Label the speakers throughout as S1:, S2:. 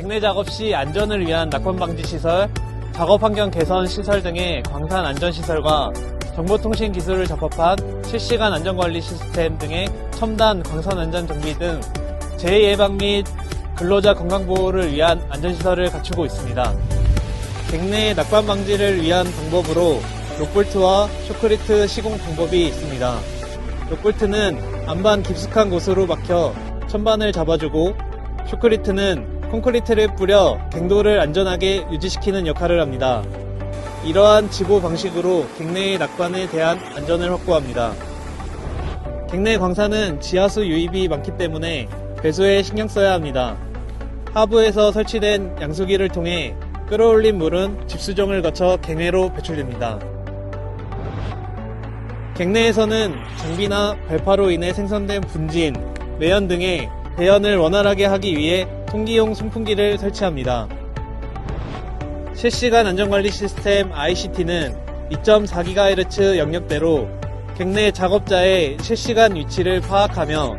S1: 갱내 작업 시 안전을 위한 낙원 방지 시설, 작업 환경 개선 시설 등의 광산 안전 시설과 정보통신 기술을 접합한 실시간 안전관리 시스템 등의 첨단 광산 안전 정비 등 재해 예방 및 근로자 건강 보호를 위한 안전 시설을 갖추고 있습니다. 갱내 낙관 방지를 위한 방법으로 록볼트와 쇼크리트 시공 방법이 있습니다. 록볼트는 안반 깊숙한 곳으로 막혀 천반을 잡아주고 쇼크리트는 콘크리트를 뿌려 갱도를 안전하게 유지시키는 역할을 합니다. 이러한 지보 방식으로 갱내의 낙관에 대한 안전을 확보합니다. 갱내 광산은 지하수 유입이 많기 때문에 배수에 신경 써야 합니다. 하부에서 설치된 양수기를 통해 끌어올린 물은 집수정을 거쳐 갱내로 배출됩니다. 갱내에서는 장비나 발파로 인해 생성된 분진, 매연 등의 배연을 원활하게 하기 위해 통기용 송풍기를 설치합니다. 실시간 안전관리 시스템 ICT는 2.4GHz 영역대로 갱내 작업자의 실시간 위치를 파악하며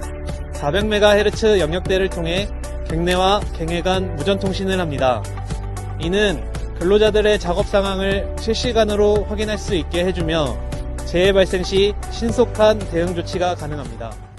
S1: 400MHz 영역대를 통해 갱내와 갱해 간 무전 통신을 합니다. 이는 근로자들의 작업 상황을 실시간으로 확인할 수 있게 해주며 재해 발생 시 신속한 대응 조치가 가능합니다.